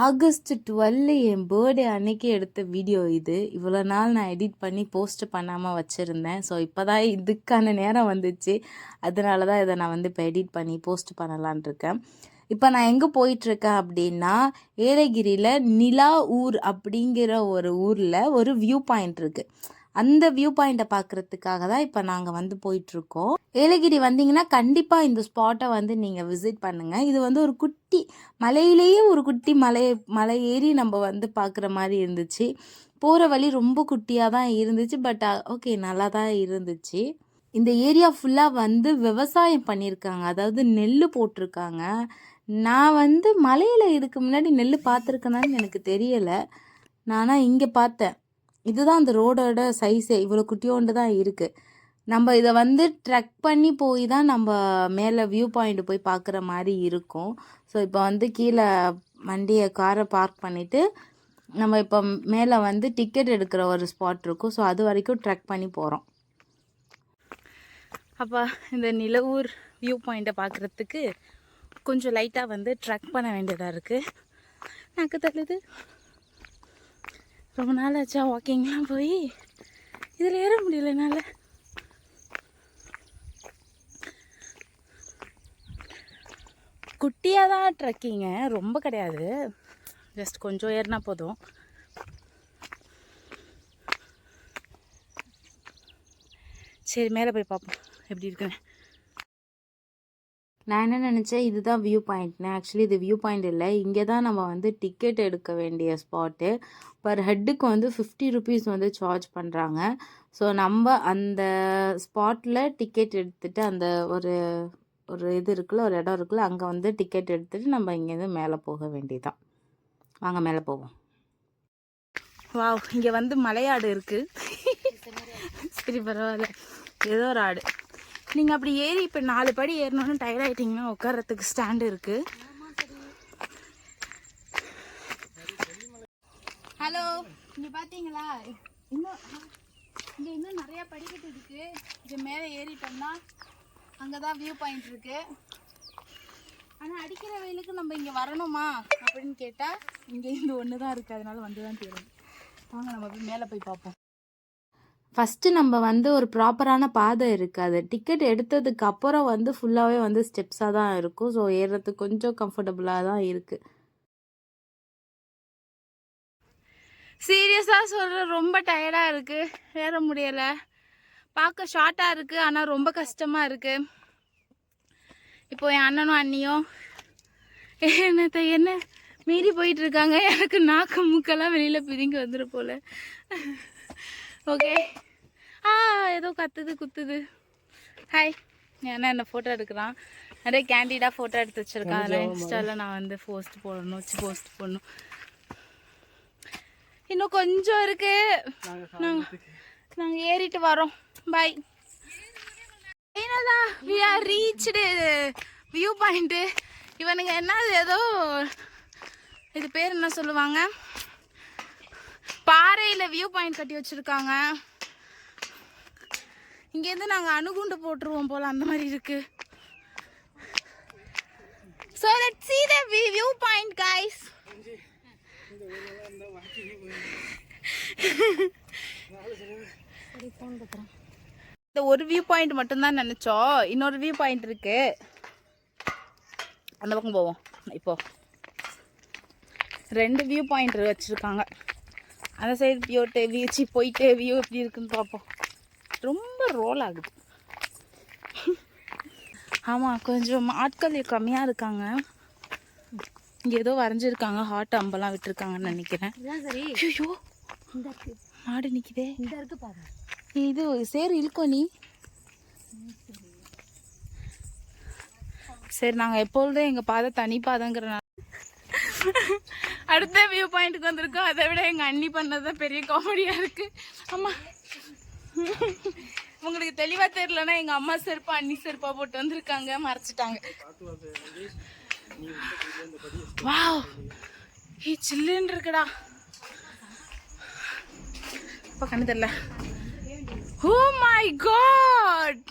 August twelve என் birthday அன்னைக்கு எடுத்த video இது. இவ்வளோ நாள் நான் எடிட் பண்ணி போஸ்ட் பண்ணாமல் வச்சுருந்தேன். ஸோ இப்போ தான் இதுக்கான நேரம் வந்துச்சு. அதனால தான் இதை நான் வந்து இப்போ எடிட் பண்ணி போஸ்ட் பண்ணலான் இருக்கேன். இப்போ நான் எங்கே போயிட்டுருக்கேன் அப்படின்னா ஏலகிரியில் நிலா ஊர் அப்படிங்கிற ஒரு ஊரில் ஒரு வியூ பாயிண்ட் இருக்குது அந்த வியூ பாயிண்ட்டை பார்க்குறதுக்காக தான் இப்போ நாங்கள் வந்து போயிட்டுருக்கோம். ஏலகிரி வந்தீங்கன்னா கண்டிப்பாக இந்த ஸ்பாட்டை வந்து நீங்கள் விசிட் பண்ணுங்கள் இது வந்து ஒரு குட்டி மலையிலேயே ஒரு குட்டி மலை மலை ஏறி நம்ம வந்து பார்க்குற மாதிரி இருந்துச்சு. போகிற வழி ரொம்ப குட்டியாக தான் இருந்துச்சு. பட் ஓகே நல்லா தான் இருந்துச்சு. இந்த ஏரியா ஃபுல்லாக வந்து விவசாயம் பண்ணியிருக்காங்க. அதாவது நெல் போட்டிருக்காங்க. நான் வந்து மலையில் இதுக்கு முன்னாடி நெல் பார்த்துருக்கேனான்னு எனக்கு தெரியலை. நானாக இங்கே பார்த்தேன். இதுதான் அந்த ரோடோட சைஸே இவ்வளோ குட்டியோண்டு தான் இருக்குது நம்ம இதை வந்து ட்ரக் பண்ணி போய் தான் நம்ம மேலே வியூ பாயிண்ட் போய் பார்க்குற மாதிரி இருக்கும். ஸோ இப்போ வந்து கீழே வண்டியை காரை பார்க் பண்ணிவிட்டு நம்ம இப்போ மேலே வந்து டிக்கெட் எடுக்கிற ஒரு ஸ்பாட் இருக்கும். ஸோ அது வரைக்கும் ட்ரெக் பண்ணி போகிறோம் அப்போ இந்த நிலவூர் வியூ பாயிண்ட்டை பார்க்குறதுக்கு கொஞ்சம் லைட்டாக வந்து ட்ரக் பண்ண வேண்டியதாக இருக்குது நக்கு தள்ளுது. ரொம்ப நாள் ஆச்சா வாக்கிங்லாம் போய். இதில் ஏற முடியல என்னால். குட்டியாக தான் ட்ரக்கிங்க ரொம்ப கிடையாது. ஜஸ்ட் கொஞ்சம் ஏறினா போதும். சரி மேலே போய் பார்ப்போம். எப்படி இருக்குன்னு. நான் என்ன நினச்சேன்? இதுதான் வியூ பாயிண்ட்னு ஆக்சுவலி இது வியூ பாயிண்ட் இல்லை. இங்கே தான் நம்ம வந்து டிக்கெட் எடுக்க வேண்டிய ஸ்பாட்டு பர் ஹெட்டுக்கு வந்து ஃபிஃப்டி ருபீஸ் வந்து சார்ஜ் பண்ணுறாங்க ஸோ நம்ம அந்த ஸ்பாட்டில் டிக்கெட் எடுத்துகிட்டு அந்த ஒரு ஒரு இது இருக்குல்ல ஒரு இடம் இருக்குல்ல அங்கே வந்து டிக்கெட் எடுத்துகிட்டு நம்ம இங்கேருந்து மேலே போக வேண்டியதான் வாங்க மேலே போவோம். வாவ் இங்கே வந்து மலையாடு இருக்குது சரி பரவாயில்ல. ஏதோ ஒரு ஆடு. நீங்கள் அப்படி ஏறி இப்போ நாலு படி ஏறணும்னு டயர்ட் ஆகிட்டிங்கன்னா உட்காரத்துக்கு ஸ்டாண்டு இருக்குது ஹலோ இங்கே பார்த்தீங்களா இன்னும் இங்கே இன்னும் நிறையா படிக்கட்டு இருக்குது இது மேலே ஏறிட்டோம்னா அங்கே தான் வியூ பாயிண்ட் இருக்குது ஆனால் அடிக்கிற வெயிலுக்கு நம்ம இங்கே வரணுமா அப்படின்னு கேட்டால் இங்கே இந்த ஒன்று தான் இருக்குது அதனால வந்து தான் தெரியும் வாங்க நம்ம போய் மேலே போய் பார்ப்போம். ஃபஸ்ட்டு நம்ம வந்து ஒரு ப்ராப்பரான பாதை இருக்காது. டிக்கெட் எடுத்ததுக்கு அப்புறம் வந்து ஃபுல்லாகவே வந்து ஸ்டெப்ஸாக தான் இருக்கும். ஸோ ஏறுறதுக்கு கொஞ்சம் கம்ஃபர்டபுளாக தான் இருக்குது சீரியஸாக சொல்கிற ரொம்ப டயர்டாக இருக்குது ஏற முடியலை. பார்க்க ஷார்ட்டாக இருக்குது ஆனால் ரொம்ப கஷ்டமாக இருக்குது இப்போ என் அண்ணனும் அண்ணியும் என்னத்த என்ன மீறி போயிட்டுருக்காங்க எனக்கு நாக்கு மூக்கெல்லாம் வெளியில் பிரிங்கி வந்துரு போல. ஓகே ஆ ஏதோ கத்துது குத்துது. ஹாய் ஏன்னா என்ன ஃபோட்டோ எடுக்கிறான். நிறைய கேண்டிடாக ஃபோட்டோ எடுத்து வச்சுருக்கான். அதெல்லாம் இன்ஸ்டாவில் நான் வந்து போஸ்ட் போடணும் வச்சு போஸ்ட் போடணும். இன்னும் கொஞ்சம் இருக்கு. நாங்கள் நாங்கள் ஏறிட்டு வரோம். பாய் என்னதா we are reached view point இவனுங்க என்ன ஏதோ இது பேர் என்ன சொல்லுவாங்க? பாறையில் வியூ பாயிண்ட் கட்டி வச்சுருக்காங்க. இங்கேருந்து நாங்கள் அணுகுண்டு போட்டுருவோம் போல் அந்த மாதிரி இருக்கு. So let see the view point guys இந்த ஒரு வியூ பாயிண்ட் மட்டும்தான் நினச்சோம். இன்னொரு வியூ பாயிண்ட் இருக்கு. அந்த பக்கம் போவோம். இப்போ. ரெண்டு வியூ பாயிண்ட் வச்சுருக்காங்க. அந்த சைடு வியூட்டு வியூச்சி போயிட்டு வியூ எப்படி இருக்குன்னு பார்ப்போம். ரொம்ப ரோல் ஆகுது. ஆமாம் கொஞ்சம் ஆட்கள் கம்மியாக இருக்காங்க. இங்கே ஏதோ வரைஞ்சிருக்காங்க ஹார்ட் அம்பெல்லாம் விட்டுருக்காங்கன்னு நினைக்கிறேன். சரி. ஐயோ மாடு நிற்கிதே இது சேரு இழுக்கோ நீ. சரி நாங்கள் எப்பொழுதும் எங்கள் பாதை தனி பாதைங்கிறனால அடுத்த வியூ பாயிண்ட்டுக்கு வந்திருக்கோம். அதை விட எங்கள் அண்ணி பண்ணது தான் பெரிய காமெடியாக இருக்குது அம்மா. உங்களுக்கு தெளிவாக தெரியலன்னா எங்கள் அம்மா செருப்பா அண்ணி செருப்பா போட்டு வந்திருக்காங்க. மறைச்சிட்டாங்க. வாவ் ஏ சில்லுன்னு இருக்குடா. இப்போ கண்ணு தெரியல. ஓ மை காட்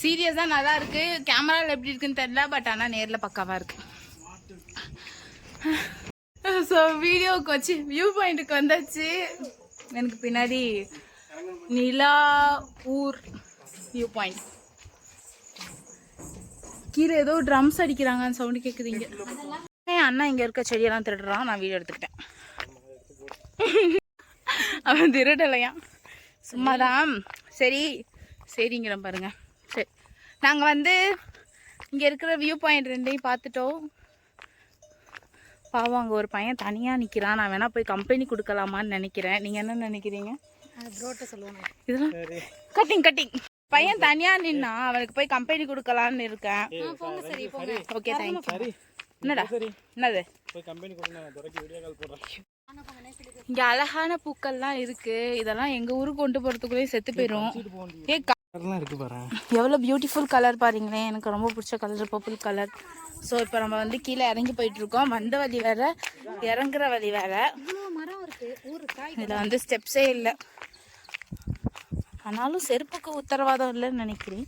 சீரியஸாக நல்லா இருக்கு. கேமராவில் எப்படி இருக்குன்னு தெரியல பட் ஆனால் நேரில் பக்காவாக இருக்குது ஸோ வீடியோவுக்கு வச்சு வியூ பாயிண்ட்டுக்கு வந்தாச்சு. எனக்கு பின்னாடி நிலா ஊர் வியூ பாயிண்ட் கீழே ஏதோ ட்ரம்ஸ் அடிக்கிறாங்கன்னு சவுண்டு கேட்குறீங்க என் அண்ணா இங்கே இருக்க செடியெல்லாம் திருடுறான். நான் வீடியோ எடுத்துக்கிட்டேன். அவன் திருடலையா? சும்மாதான். சரி சரிங்கிறேன் பாருங்க. சரி. நாங்கள் வந்து இங்கே இருக்கிற வியூ பாயிண்ட் ரெண்டையும் பார்த்துட்டோம். பாவம் அங்கே ஒரு பையன் தனியாக நிற்கிறான் நான் வேணா போய் கம்பெனி கொடுக்கலாமான்னு நினைக்கிறேன். நீங்கள் என்ன நினைக்கிறீங்க? இதெல்லாம் கட்டிங் கட்டிங் பையன் தனியாக நின்னா அவனுக்கு போய் கம்பெனி கொடுக்கலான்னு இருக்கேன். ஓகே தேங்க்யூ என்னடா? என்னது? இங்க அழகான பூக்கள்லாம் இருக்கு. இதெல்லாம் எங்க ஊருக்கு கொண்டு போறதுக்குள்ளே செத்து போயிடும் ஏ க- அதெல்லாம் இருக்கு பாரு. எவ்வளோ பியூட்டிஃபுல் கலர் பாருங்களேன். எனக்கு ரொம்ப பிடிச்ச கலர் பர்பிள் கலர் ஸோ இப்போ நம்ம வந்து கீழே இறங்கி போயிட்டு இருக்கோம் வந்த வழி வேற இறங்குற வழி வேற. இதில் வந்து ஸ்டெப்ஸே இல்லை. ஆனாலும் செருப்புக்கு உத்தரவாதம் இல்லைன்னு நினைக்கிறேன்.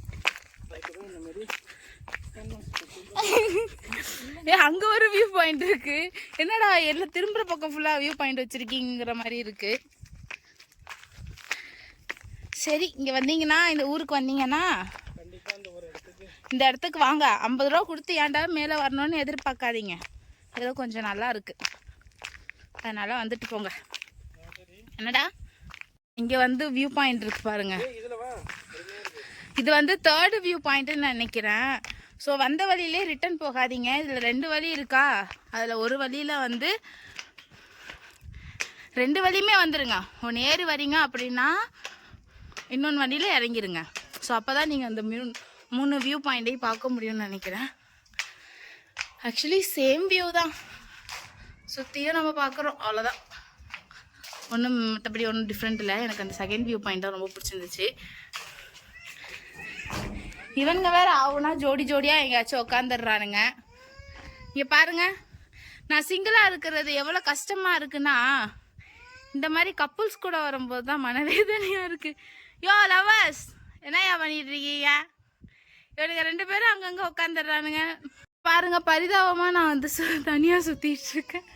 அங்க ஒரு வியூ பாயிண்ட் இருக்கு. என்னடா எல்லாம் திரும்புற பக்கம் ஃபுல்லா வியூ பாயிண்ட் வச்சிருக்கீங்கிற மாதிரி இருக்கு. சரி இங்க வந்தீங்கன்னா இந்த ஊருக்கு வந்தீங்கன்னா இந்த இடத்துக்கு வாங்க. ஐம்பது ரூபா கொடுத்து ஏன்டா மேலே வரணும்னு எதிர்பார்க்காதீங்க. ஏதோ கொஞ்சம் நல்லா இருக்கு. அதனால வந்துட்டு போங்க. என்னடா? இங்க வந்து வியூ பாயிண்ட் இருக்கு பாருங்க. இது வந்து தேர்டு வியூ பாயிண்ட்னு நினைக்கிறேன். ஸோ வந்த வழியிலே ரிட்டர்ன் போகாதீங்க. இதில் ரெண்டு வழி இருக்கா? அதில் ஒரு வழியில் வந்து ரெண்டு வழியுமே வந்துருங்க. ஒன்று ஏறி வரீங்க அப்படின்னா இன்னொன்று வண்டியில் இறங்கிருங்க. ஸோ அப்போ தான் நீங்கள் அந்த மியூ மூணு வியூ பாயிண்ட்டையும் பார்க்க முடியும்னு நினைக்கிறேன். ஆக்சுவலி சேம் வியூ தான். சுற்றியும் நம்ம பார்க்குறோம். அவ்வளோதான் ஒன்றும் மற்றபடி ஒன்றும் டிஃப்ரெண்ட் இல்லை. எனக்கு அந்த செகண்ட் வியூ பாயிண்ட் தான் ரொம்ப பிடிச்சிருந்துச்சு. இவனுங்க வேறு ஆகுனா ஜோடி ஜோடியாக எங்கேயாச்சும் உட்காந்துடுறானுங்க இங்கே பாருங்க. நான் சிங்கிளாக இருக்கிறது எவ்வளோ கஷ்டமாக இருக்குன்னா இந்த மாதிரி கப்புள்ஸ் கூட வரும்போது தான் மனவேதனையாக இருக்குது யோ லவர்ஸ் என்னய்யா பண்ணிட்டு இருக்கீங்க? இவனுங்க ரெண்டு பேரும் அங்கங்கே உட்காந்துடுறானுங்க பாருங்க பரிதாபமாக நான் வந்து சு தனியாக சுற்றிட்டு இருக்கேன்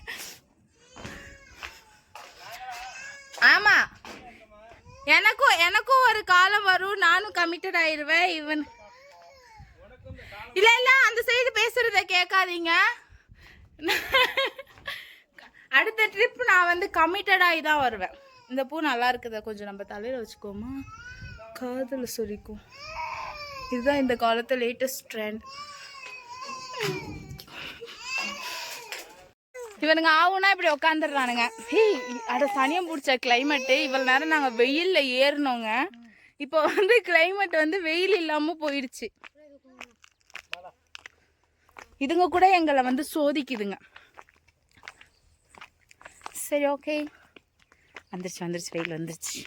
ஆமாம் எனக்கும் எனக்கும் ஒரு காலம் வரும். நானும் கமிட்டட் ஆயிடுவேன் இவன். இல்ல இல்ல அந்த சைடு பேசுறத கேட்காதீங்க. அடுத்த ட்ரிப் நான் வந்து கமிட்டட் ஆகி தான் வருவேன். இந்த பூ நல்லா இருக்குதா? கொஞ்சம் நம்ம தலையில வச்சுக்கோமா. காதல் சொரிக்கும். இதுதான் இந்த காலத்து லேட்டஸ்ட் ட்ரெண்ட் இவனுங்க ஆவுனா இப்படி உட்காந்துடுறானுங்க ஹீ அட சனியம் பிடிச்ச கிளைமேட்டு இவ்வளோ நேரம் நாங்கள் வெயிலில் ஏறினோங்க. இப்போ வந்து கிளைமேட் வந்து வெயில் இல்லாமல் போயிடுச்சு. இதுங்க கூட எங்களை வந்து சோதிக்குதுங்க. சரி ஓகே வந்துருச்சு வந்துருச்சு வெயில் வந்துருச்சு.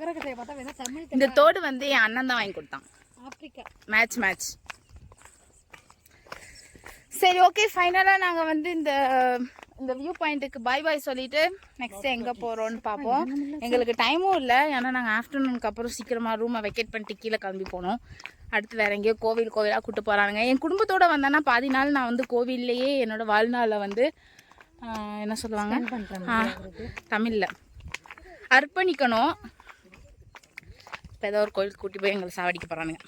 முகரக்கட்டையை பார்த்தா வேணா தமிழ் இந்த தோடு வந்து என் அண்ணன் தான் வாங்கி கொடுத்தான். ஆப்பிரிக்கா. மேட்ச் மேட்ச் சரி ஓகே ஃபைனலாக நாங்கள் வந்து இந்த இந்த வியூ பாயிண்ட்டுக்கு பாய் பாய் சொல்லிட்டு நெக்ஸ்ட் எங்கே போகிறோன்னு பார்ப்போம். எங்களுக்கு டைமும் இல்லை. ஏன்னா நாங்கள் ஆஃப்டர்நூனுக்கு அப்புறம் சீக்கிரமாக ரூமை வெக்கேட் பண்ணிட்டு கீழே கிளம்பி போனோம். அடுத்து வேற எங்கேயோ கோவில் கோவிலாக கூட்டு போகிறானுங்க என் குடும்பத்தோட வந்தேன்னா பாதி நாள் நான் வந்து கோவில்லையே என்னோட வாழ்நாளை வந்து என்ன சொல்லுவாங்க? தமிழில் அர்ப்பணிக்கணும். இப்போ ஏதோ ஒரு கோயிலுக்கு கூட்டி போய் எங்களை சாவடிக்க போகிறானுங்க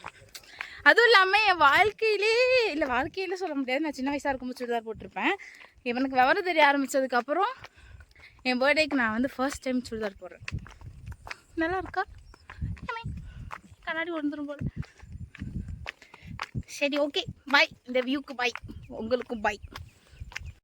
அதுவும் இல்லாமல் என் வாழ்க்கையிலே இல்லை வாழ்க்கையிலே சொல்ல முடியாது. நான் சின்ன வயசாக இருக்கும்போது சுடிதார் போட்டிருப்பேன். இவனுக்கு விவரம் தெரிய ஆரம்பித்ததுக்கப்புறம் என் பர்த்டேக்கு நான் வந்து ஃபர்ஸ்ட் டைம் சுடிதார் போடுறேன். நல்லா இருக்கா? கண்ணாடி வந்துடும் போல. சரி ஓகே பாய் இந்த வியூக்கு பாய் உங்களுக்கும் பாய்